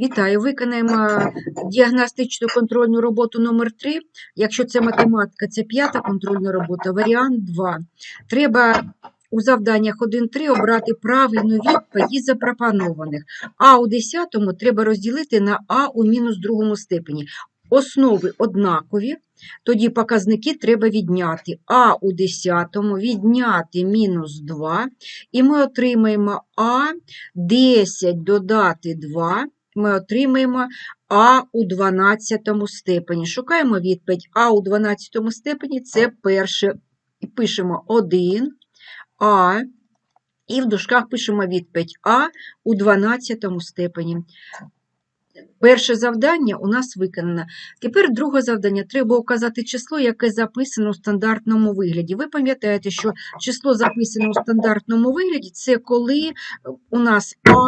Вітаю, виконаємо діагностичну контрольну роботу номер 3 Якщо це математика, це п'ята контрольна робота, варіант 2. Треба у завданнях 1-3 обрати правильну відповідь із запропонованих. А у 10 треба розділити на А у мінус другому степені. Основи однакові, тоді показники треба відняти. А у 10 відняти мінус 2, і ми отримаємо А 10 додати 2, ми отримаємо А у 12 степені. Шукаємо відповідь А у 12 степені це перше. І пишемо 1 А, і в дужках пишемо відповідь А у 12 степені. Перше завдання у нас виконано. Тепер друге завдання. Треба указати число, яке записано у стандартному вигляді. Ви пам'ятаєте, що число записане у стандартному вигляді це коли у нас А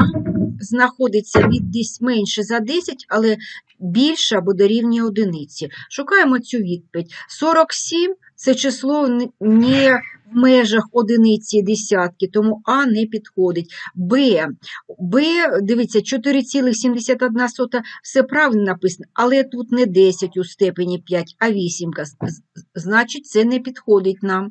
знаходиться від десь менше за 10, але більше або дорівнює одиниці. Шукаємо цю відповідь. 47 це число не в межах одиниці десятки, тому А не підходить. Б. Б, дивіться, 4,71 все правильно написано, але тут не 10 у степені 5, а 8. Значить, це не підходить нам.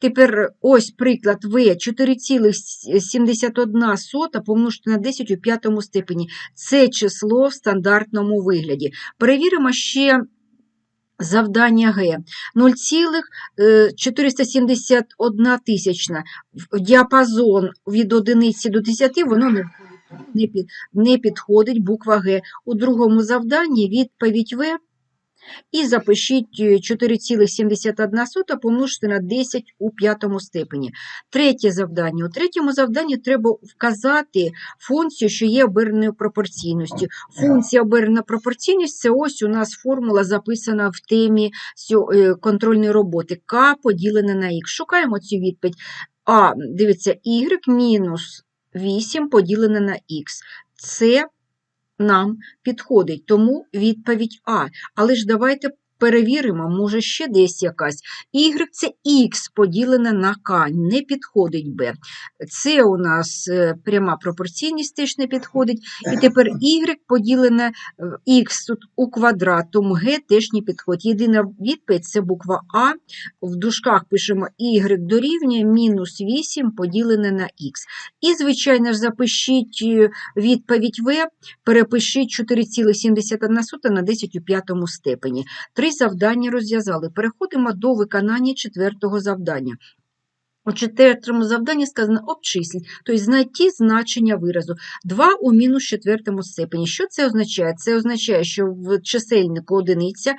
Тепер ось приклад В 4,71 помножити на 10 у п'ятому степені. Це число в стандартному вигляді. Перевіримо ще завдання Г. 0,471 тисячна. В діапазон від одиниці до 10 воно не Не, під, не підходить буква Г. У другому завданні відповідь В і запишіть е, 4,71 помножити на 10 у п'ятому степені. Третє завдання. У третьому завданні треба вказати функцію, що є оберненою пропорційністю. Функція обернена пропорційність – це ось у нас формула записана в темі е, контрольної роботи. К поділене на х. Шукаємо цю відповідь. А, дивіться, y мінус 8 поділене на х. Це нам підходить, тому відповідь А. Але ж давайте перевіримо, може ще десь якась. Y – це Х поділене на К, не підходить Б. Це у нас е, пряма пропорційність теж не підходить. І тепер Y поділене е, Х тут у квадрат, тому Г теж не підходить. Єдина відповідь – це буква А. В дужках пишемо Y дорівнює мінус 8 поділене на Х. І, звичайно ж, запишіть е, відповідь В, перепишіть 4,71 на 10 у п'ятому степені. Три завдання розв'язали. Переходимо до виконання четвертого завдання. У четвертому завданні сказано обчисліть, тобто знайти значення виразу. 2 у мінус четвертому степені. Що це означає? Це означає, що в чисельнику одиниця,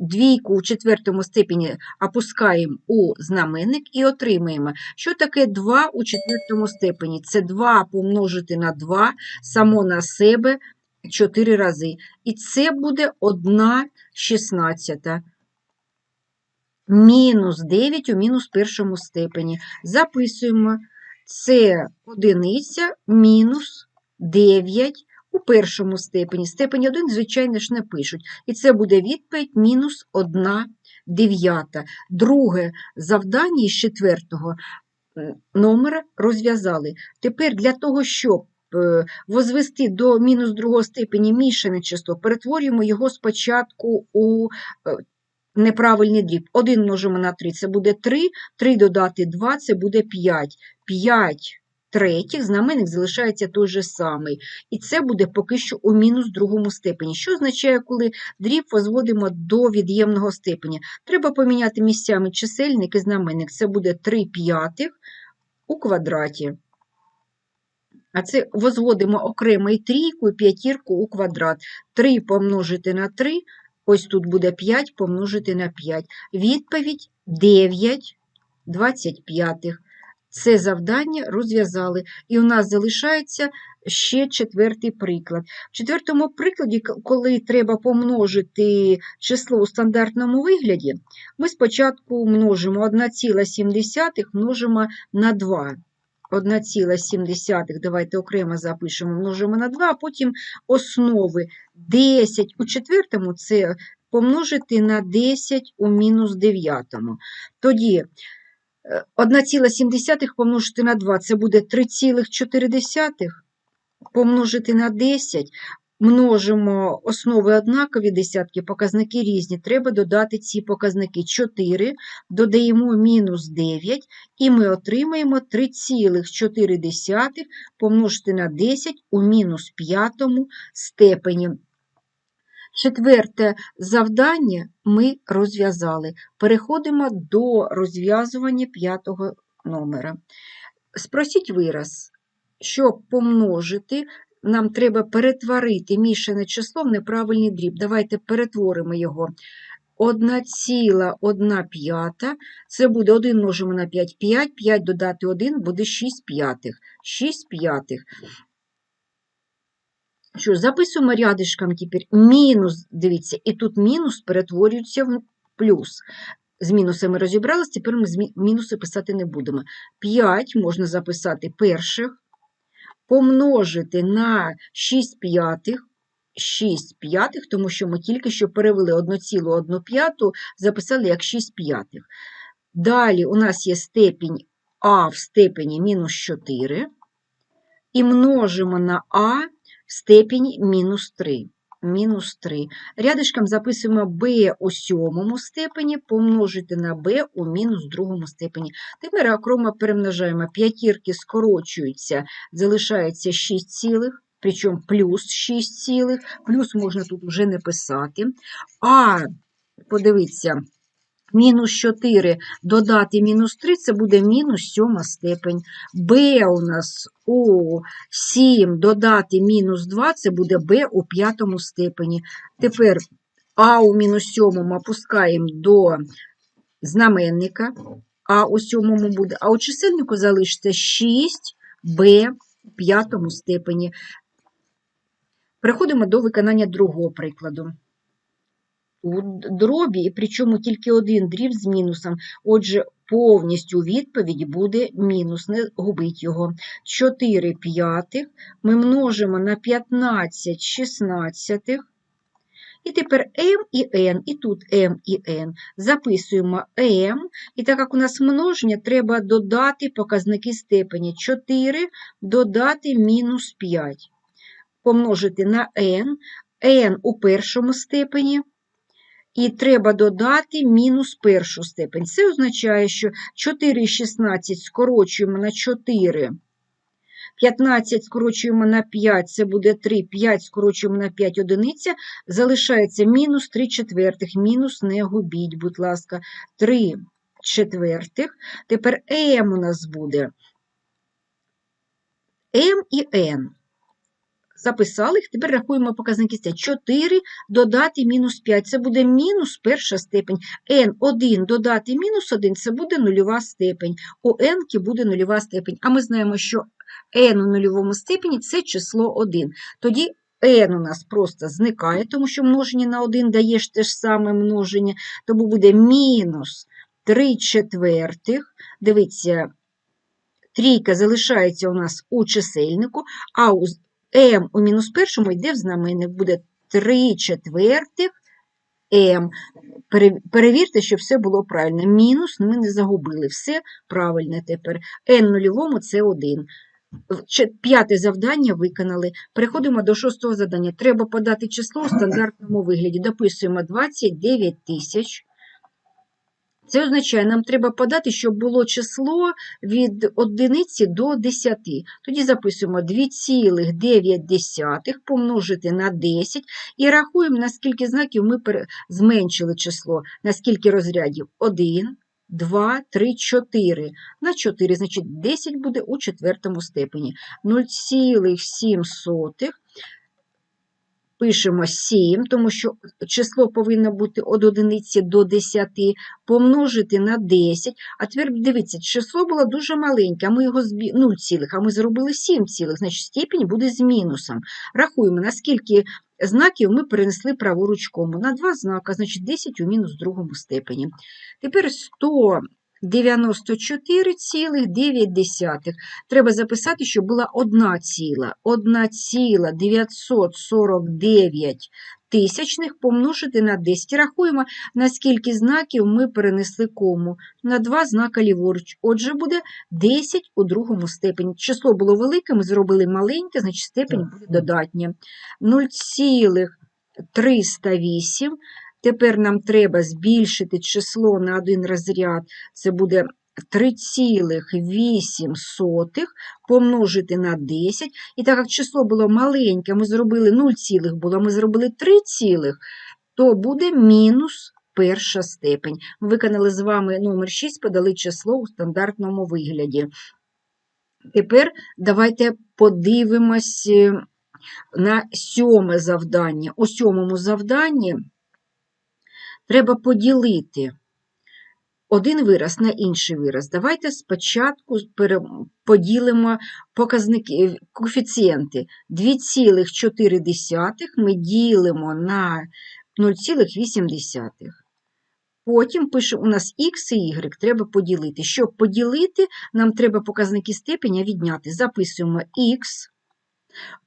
двійку у четвертому степені опускаємо у знаменник і отримаємо. Що таке 2 у четвертому степені? Це 2 помножити на 2, само на себе 4 рази. І це буде 1 шістнадцята. Мінус 9 у мінус першому степені. Записуємо. Це одиниця мінус 9 у першому степені. Степень 1, звичайно ж, не пишуть. І це буде відповідь мінус 1 дев'ята. Друге завдання із четвертого номера розв'язали. Тепер для того, щоб возвести до мінус другого степені мішане число, перетворюємо його спочатку у е, неправильний дріб. 1 множимо на 3 – це буде 3, 3 додати 2 – це буде 5. 5 третіх, знаменник залишається той же самий. І це буде поки що у мінус другому степені. Що означає, коли дріб возводимо до від'ємного степеня? Треба поміняти місцями чисельник і знаменник. Це буде 3 п'ятих у квадраті. А це возводимо окремо і трійку, і п'ятірку у квадрат. 3 помножити на 3, ось тут буде 5 помножити на 5. Відповідь 9 25. Це завдання розв'язали. І у нас залишається ще четвертий приклад. В четвертому прикладі, коли треба помножити число у стандартному вигляді, ми спочатку множимо 1,7 множимо на 2. 1,7, давайте окремо запишемо, множимо на 2, а потім основи 10 у четвертому це помножити на 10 у мінус 9. Тоді е, 1,7 помножити на 2 це буде 3,4 помножити на 10, множимо основи однакові, десятки, показники різні. Треба додати ці показники. 4, додаємо мінус 9, і ми отримаємо 3,4 помножити на 10 у мінус п'ятому степені. Четверте завдання ми розв'язали. Переходимо до розв'язування п'ятого номера. Спросіть вираз, щоб помножити, нам треба перетворити мішане число в неправильний дріб. Давайте перетворимо його. 1,1 п'ята, це буде 1 множимо на 5, 5, 5 додати 1 буде 6 п'ятих. 6 п'ятих. Що, записуємо рядишком тепер мінус, дивіться, і тут мінус перетворюється в плюс. З мінусами розібралися, тепер ми мінуси писати не будемо. 5 можна записати перших, помножити на 6 п'ятих, 6 п'ятих, тому що ми тільки що перевели 1,1 п'яту, записали як 6 п'ятих. Далі у нас є степінь а в степені мінус 4, і множимо на а в степені мінус 3. Мінус 3. Рядишком записуємо b у сьомому степені помножити на b у мінус другому степені. Тепер окремо перемножаємо. П'ятірки скорочуються, залишається 6 цілих, причому плюс 6 цілих, плюс можна тут вже не писати. А, подивіться, мінус 4 додати мінус 3 це буде мінус сьома степень. b у нас у 7 додати мінус 2 це буде b у п'ятому степені. Тепер а у мінус сьомому опускаємо до знаменника, а у сьомому буде, а у чисельнику залишиться 6b у п'ятому степені. Переходимо до виконання другого прикладу. У дробі, причому тільки один дріб з мінусом. Отже, повністю відповідь буде мінус, не губить його. 4 п'ятих ми множимо на 15 шістнадцятих. І тепер m і n, і тут m і n. Записуємо m, і так як у нас множення, треба додати показники степені. 4 додати мінус 5. Помножити на n, n у першому степені, і треба додати мінус першу степень. Це означає, що 4 і 16 скорочуємо на 4. 15 скорочуємо на 5, це буде 3, 5 скорочуємо на 5 одиниця, залишається мінус 3 четвертих. Мінус не губіть, будь ласка, 3 четвертих. Тепер m у нас буде m і n. Записали їх, тепер рахуємо показники. Це 4 додати мінус 5, це буде мінус перша степень. n1 додати мінус 1, це буде нульова степень. У n буде нульова степень. А ми знаємо, що n у нульовому степені це число 1. Тоді n у нас просто зникає, тому що множення на 1 дає ж те ж саме множення, тому буде мінус 3 четвертих. Дивіться, трійка залишається у нас у чисельнику, а у m у мінус першому йде в знаменник, буде 3 четвертих m. Перевірте, щоб все було правильно. Мінус ми не загубили. Все правильно тепер. n нульовому це 1. П'яте завдання виконали. Переходимо до шостого завдання. Треба подати число у стандартному вигляді. Дописуємо 29 тисяч. Це означає, нам треба подати, щоб було число від одиниці до 10. Тоді записуємо 2,9 помножити на 10 і рахуємо, наскільки знаків ми зменшили число, наскільки розрядів 1, 2, 3, 4. На 4, значить 10 буде у четвертому степені. 0,7 пишемо 7, тому що число повинно бути від одиниці до 10, помножити на 10. А тепер дивіться, число було дуже маленьке, а ми його збі... 0 цілих, а ми зробили 7 цілих, значить степінь буде з мінусом. Рахуємо, наскільки знаків ми перенесли праворуч кому. На 2 знака, значить 10 у мінус другому степені. Тепер 100. 94,9. Треба записати, що була одна ціла. 1,949 тисячних помножити на 10. Рахуємо, на скільки знаків ми перенесли кому. На два знака ліворуч. Отже, буде 10 у другому степені. Число було велике, ми зробили маленьке, значить степень буде додатня. 0,308. Тепер нам треба збільшити число на один розряд. Це буде 3,8 помножити на 10. І так як число було маленьке, ми зробили 0, цілих було, ми зробили 3, цілих, то буде мінус перша степень. Ми виконали з вами номер 6, подали число у стандартному вигляді. Тепер давайте подивимось е, на сьоме завдання. У сьомому завданні треба поділити один вираз на інший вираз. Давайте спочатку поділимо показники, е, коефіцієнти. 2,4 ми ділимо на 0,8. Потім пишемо, у нас х і y треба поділити. Щоб поділити, нам треба показники степеня відняти. Записуємо х.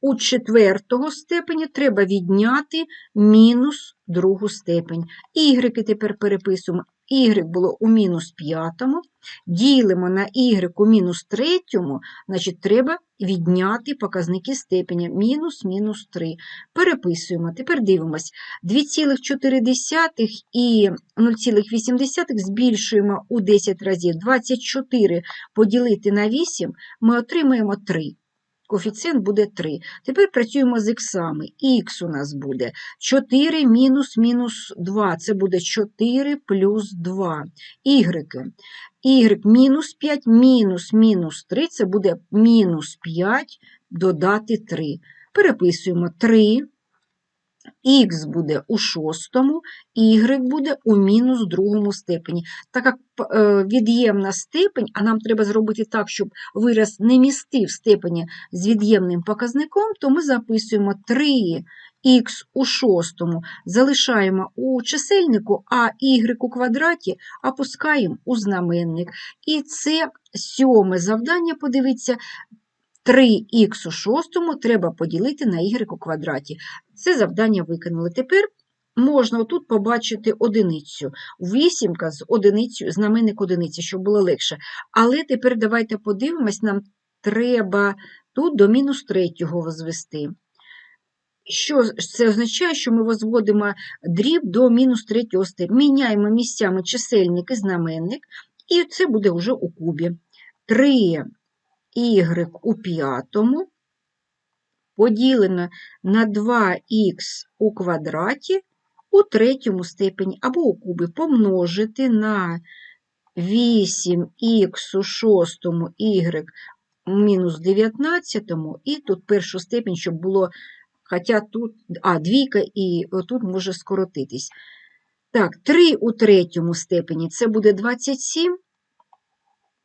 У четвертого степені треба відняти мінус другу степень. Y тепер переписуємо. Y було у мінус п'ятому. Ділимо на y у мінус третьому, значить треба відняти показники степеня. Мінус, мінус 3. Переписуємо. Тепер дивимось. 2,4 і 0,8 збільшуємо у 10 разів. 24 поділити на 8 ми отримаємо 3. Коефіцієнт буде 3. Тепер працюємо з іксами. Х у нас буде 4 мінус мінус 2. Це буде 4 плюс 2. Ігреки. Y мінус 5 мінус мінус 3. Це буде мінус 5 додати 3. Переписуємо 3. Х буде у шостому, y буде у мінус другому степені. Так як е, від'ємна степень, а нам треба зробити так, щоб вираз не містив степені з від'ємним показником, то ми записуємо 3х у шостому, залишаємо у чисельнику, а y у квадраті опускаємо у знаменник. І це сьоме завдання, подивіться, 3х у шостому треба поділити на y у квадраті. Це завдання виконали. Тепер можна отут побачити одиницю. Вісімка з одиницею, знаменник одиниці, щоб було легше. Але тепер давайте подивимось, нам треба тут до мінус третього возвести. Що це означає, що ми возводимо дріб до мінус третього степеня. Міняємо місцями чисельник і знаменник, і це буде вже у кубі. 3 y у п'ятому поділено на 2х у квадраті у третьому степені або у кубі. Помножити на 8х у шостому y мінус 19 і тут першу степень, щоб було, хоча тут, а, двійка і тут може скоротитись. Так, 3 у третьому степені це буде 27,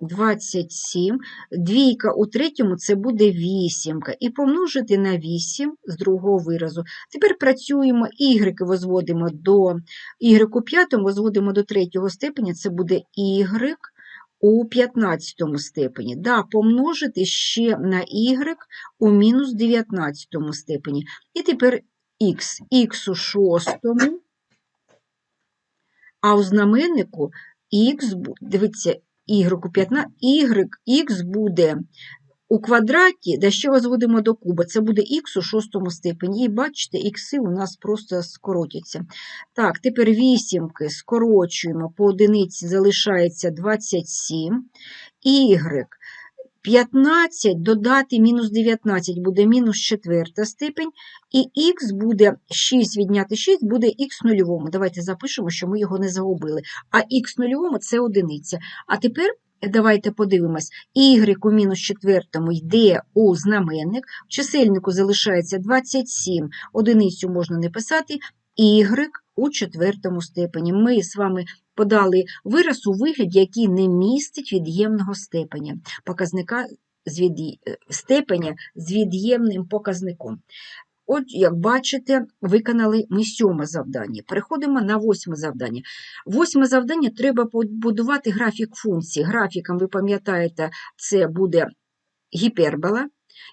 27, двійка у третьому це буде вісімка. І помножити на 8 з другого виразу. Тепер працюємо, y возводимо до y у п'ятому, возводимо до третього степеня, це буде y у 15 степені. Да, помножити ще на y у мінус 19 степені. І тепер х, х у шостому, а у знаменнику х, дивіться, y у 15, y, буде у квадраті, де ще возводимо до куба, це буде х у шостому степені. І бачите, ікси у нас просто скоротяться. Так, тепер вісімки скорочуємо, по одиниці залишається 27, y 15 додати мінус 19 буде мінус четверта степень, і х буде 6 відняти 6 буде х нульовому. Давайте запишемо, що ми його не загубили. А х нульовому – це одиниця. А тепер давайте подивимось. y у мінус четвертому йде у знаменник, в чисельнику залишається 27, одиницю можна не писати, у четвертому степені. Ми з вами подали вираз у вигляді, який не містить від'ємного степеня, показника з від'є- е, степеня з від'ємним показником. От, як бачите, виконали ми сьоме завдання. Переходимо на восьме завдання. Восьме завдання треба побудувати графік функції. Графіком, ви пам'ятаєте, це буде гіпербола.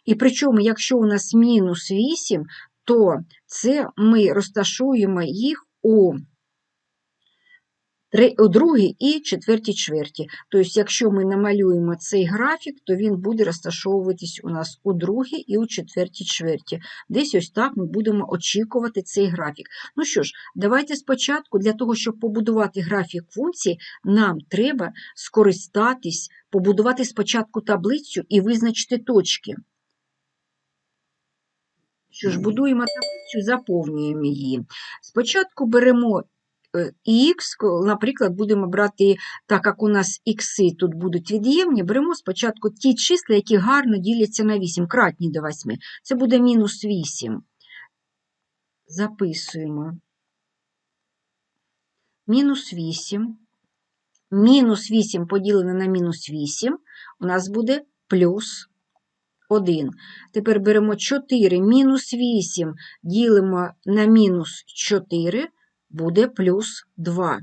І причому, якщо у нас мінус 8, то це ми розташуємо їх у у другій і четвертій чверті. Тобто, якщо ми намалюємо цей графік, то він буде розташовуватись у нас у другій і у четвертій чверті. Десь ось так ми будемо очікувати цей графік. Ну що ж, давайте спочатку, для того, щоб побудувати графік функції, нам треба скористатись, побудувати спочатку таблицю і визначити точки. Що ж, будуємо таблицю, заповнюємо її. Спочатку беремо х, ко- наприклад, будемо брати, так як у нас ікси тут будуть від'ємні, беремо спочатку ті числа, які гарно діляться на 8, кратні до 8. Це буде мінус 8. Записуємо. Мінус 8. Мінус 8 поділене на мінус 8 у нас буде плюс 1. Тепер беремо 4, мінус 8 ділимо на мінус 4, буде плюс 2.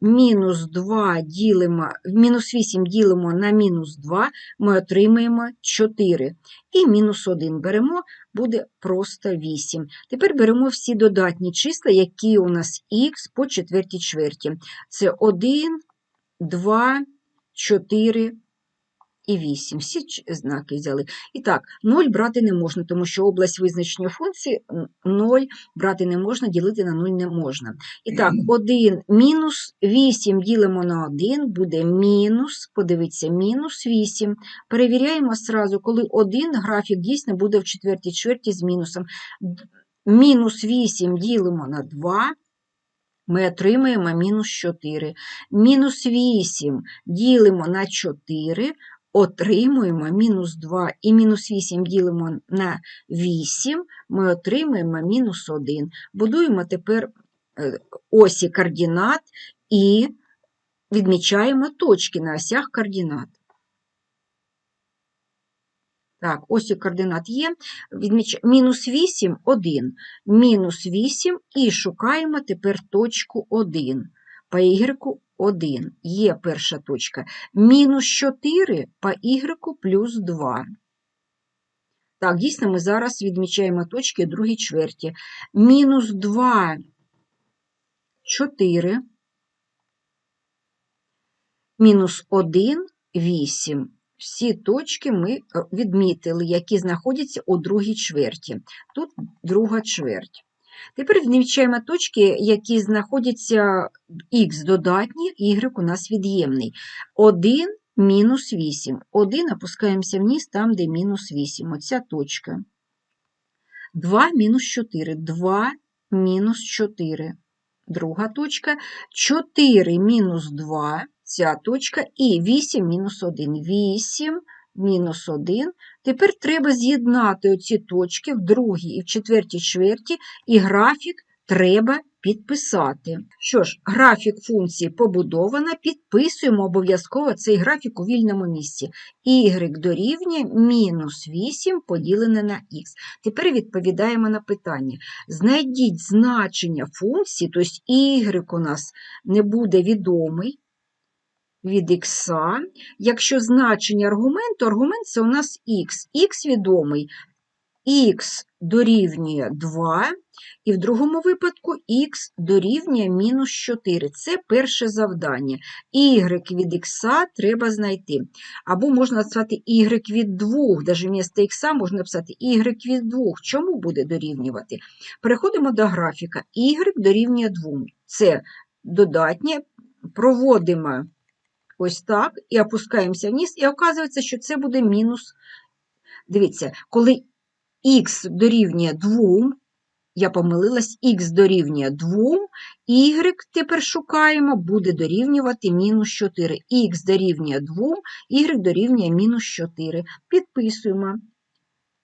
Мінус 2 ділимо, мінус 8 ділимо на мінус 2, ми отримаємо 4. І мінус 1 беремо, буде просто 8. Тепер беремо всі додатні числа, які у нас х по четвертій чверті. Це 1, 2, 4 і 8. Всі знаки взяли. І так, 0 брати не можна, тому що область визначення функції 0 брати не можна, ділити на 0 не можна. І так, 1 мінус 8 ділимо на 1, буде мінус, подивіться, мінус 8. Перевіряємо сразу, коли 1 графік дійсно буде в четвертій чверті з мінусом. Мінус 8 ділимо на 2, ми отримаємо мінус 4. Мінус 8 ділимо на 4, отримуємо мінус 2. І мінус 8 ділимо на 8, ми отримаємо мінус 1. Будуємо тепер е, осі координат і відмічаємо точки на осях координат. Так, осі координат є. Мінус 8 – 1. Мінус 8 і шукаємо тепер точку 1. По y 1. Є перша точка. Мінус 4 по y плюс 2. Так, дійсно, ми зараз відмічаємо точки другій чверті. Мінус 2 – 4. Мінус 1 – 8. Всі точки ми е, відмітили, які знаходяться у другій чверті. Тут друга чверть. Тепер відмічаємо точки, які знаходяться х додатні, y у нас від'ємний. 1 мінус 8. 1 опускаємося вниз, там, де мінус 8. Оця точка. 2 мінус 4. 2 мінус 4. Друга точка. 4 мінус 2. Ця точка. І 8 мінус 1. 8 мінус 1. Тепер треба з'єднати оці точки в другій і в четвертій чверті, і графік треба підписати. Що ж, графік функції побудовано, підписуємо обов'язково цей графік у вільному місці. y дорівнює мінус 8 поділене на х. Тепер відповідаємо на питання. Знайдіть значення функції, тобто y у нас не буде відомий, від х, якщо значення аргументу, аргумент це у нас х, х відомий, х дорівнює 2, і в другому випадку х дорівнює мінус 4. Це перше завдання. y від х треба знайти. Або можна написати y від 2, навіть вмісто х можна написати y від 2. Чому буде дорівнювати? Переходимо до графіка. y дорівнює 2. Це додатнє, проводимо ось так, і опускаємося вниз, і оказується, що це буде мінус. Дивіться, коли х дорівнює 2, я помилилась, х дорівнює 2, y тепер шукаємо, буде дорівнювати мінус 4. х дорівнює 2, y дорівнює мінус 4. Підписуємо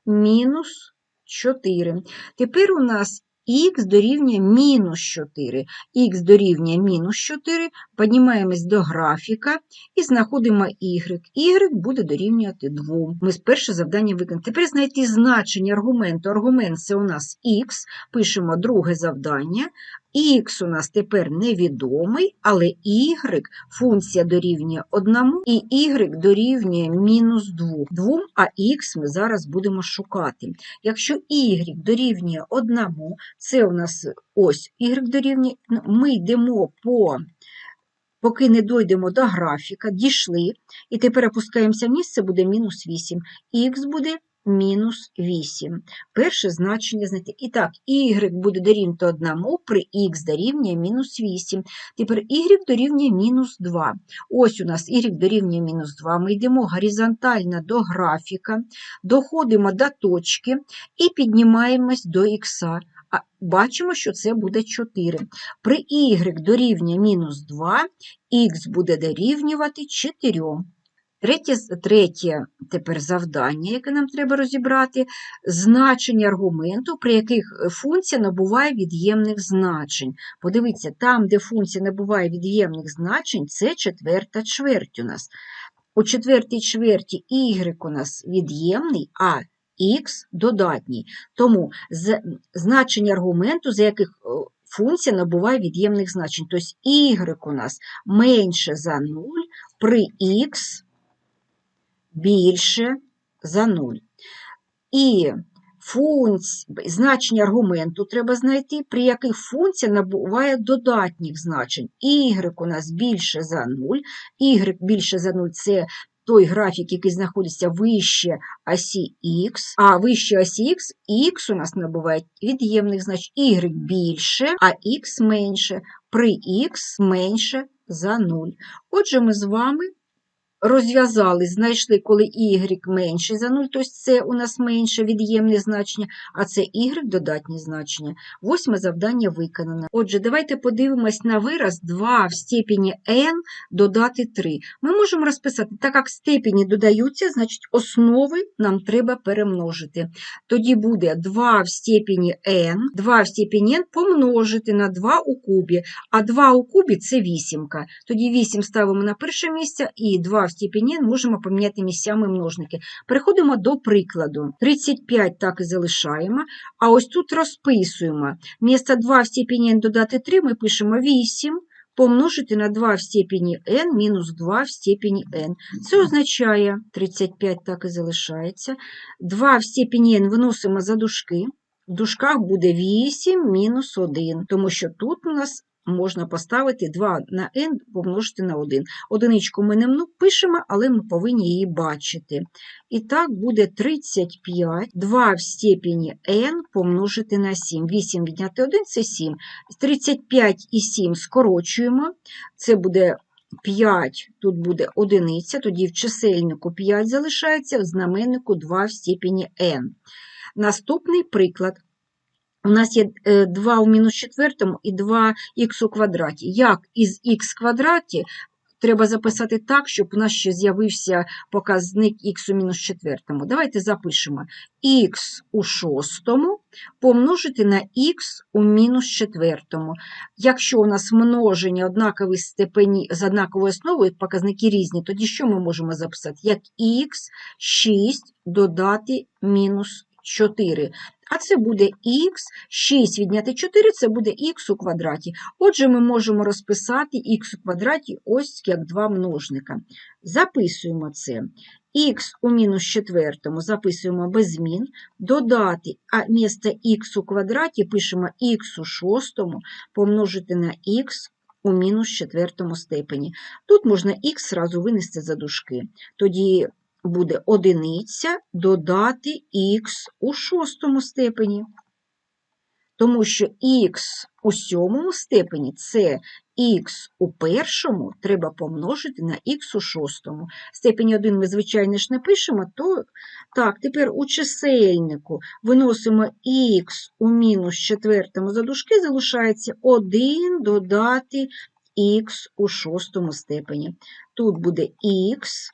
мінус 4. Тепер у нас х дорівнює мінус 4. х дорівнює мінус 4, піднімаємось до графіка і знаходимо y. y буде дорівнювати 2. Ми з перше завдання виконали. Тепер знайти значення аргументу. Аргумент це у нас х, пишемо друге завдання. Х у нас тепер невідомий, але y функція дорівнює 1 і y дорівнює мінус 2. 2, а х ми зараз будемо шукати. Якщо y дорівнює 1, це у нас ось y дорівнює, ну, ми йдемо по, поки не дійдемо до графіка, дійшли, і тепер опускаємося вниз, це буде мінус 8. Х буде мінус 8. Перше значення знайти. І так, y буде дорівнювати 1 при х дорівнює мінус 8. Тепер y дорівнює мінус 2. Ось у нас y дорівнює мінус 2. Ми йдемо горизонтально до графіка, доходимо до точки і піднімаємось до х. Бачимо, що це буде 4. При y дорівнює мінус 2, х буде дорівнювати 4. Третє, третє тепер завдання, яке нам треба розібрати, значення аргументу, при яких е, функція набуває від'ємних значень. Подивіться, там, де функція набуває від'ємних значень, це четверта чверть у нас. У четвертій чверті y у нас від'ємний, а х додатній. Тому значення аргументу, за яких е, функція набуває від'ємних значень. Тобто y у нас менше за 0 при х більше за 0. І функці... значення аргументу треба знайти, при яких функція набуває додатніх значень. Y у нас більше за 0, y більше за 0 – це той графік, який знаходиться вище осі Х, а вище осі Х, Х у нас набуває від'ємних значень, y більше, а Х менше, при Х менше за 0. Отже, ми з вами розв'язали, знайшли, коли y менше за 0, тобто це у нас менше від'ємне значення, а це y додатні значення. Восьме завдання виконане. Отже, давайте подивимось на вираз 2 в степені n додати 3. Ми можемо розписати, так як степені додаються, значить основи нам треба перемножити. Тоді буде 2 в степені n, 2 в степені n помножити на 2 у кубі, а 2 у кубі це вісімка. Тоді 8 ставимо на перше місце і 2 в степені n можемо поміняти місцями множники. Переходимо до прикладу. 35 так і залишаємо, а ось тут розписуємо. Вмісто 2 в степені n додати 3 ми пишемо 8 помножити на 2 в степені n мінус 2 в степені n. Це означає 35 так і залишається. 2 в степені n виносимо за дужки. В дужках буде 8 мінус 1, тому що тут у нас можна поставити 2 на n помножити на 1. Одиничку ми не пишемо, але ми повинні її бачити. І так буде 35, 2 в степені n помножити на 7. 8 відняти 1 – це 7. 35 і 7 скорочуємо. Це буде 5, тут буде одиниця, тоді в чисельнику 5 залишається, в знаменнику 2 в степені n. Наступний приклад. У нас є 2 у мінус четвертому і 2х у квадраті. Як із х квадраті треба записати так, щоб у нас ще з'явився показник х у мінус четвертому. Давайте запишемо х у шостому помножити на х у мінус четвертому. Якщо у нас множення однакові степені з однаковою основою, показники різні, тоді що ми можемо записати? Як х 6 додати мінус 4. А це буде х, 6 відняти 4 це буде х у квадраті. Отже, ми можемо розписати х у квадраті ось як два множника. Записуємо це. х у мінус четвертому записуємо без змін, додати, а вмісто х у квадраті пишемо х у шостому помножити на х у мінус четвертому степені. Тут можна х зразу винести за дужки. Тоді буде одиниця додати х у шостому степені. Тому що х у сьомому степені це х у першому треба помножити на х у шостому. Степені 1 ми, звичайно ж, не пишемо, то так, тепер у чисельнику виносимо х у мінус четвертому за дужки, залишається 1 додати х у шостому степені. Тут буде х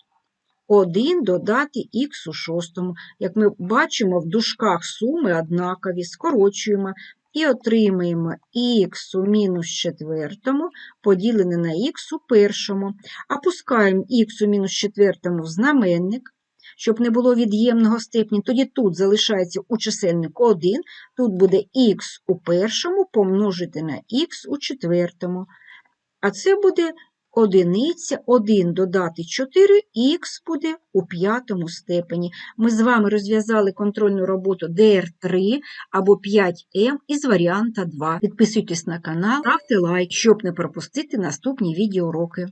1 додати х у шостому. Як ми бачимо, в дужках суми однакові, скорочуємо і отримаємо х у мінус четвертому поділене на х у першому. Опускаємо х у мінус четвертому в знаменник. щоб не було від'ємного степені, тоді тут залишається у чисельнику 1, тут буде х у першому помножити на х у четвертому. А це буде одиниця, 1 додати 4, х буде у п'ятому степені. Ми з вами розв'язали контрольну роботу ДР3 або 5М із варіанта 2. Підписуйтесь на канал, ставте лайк, щоб не пропустити наступні відеоуроки.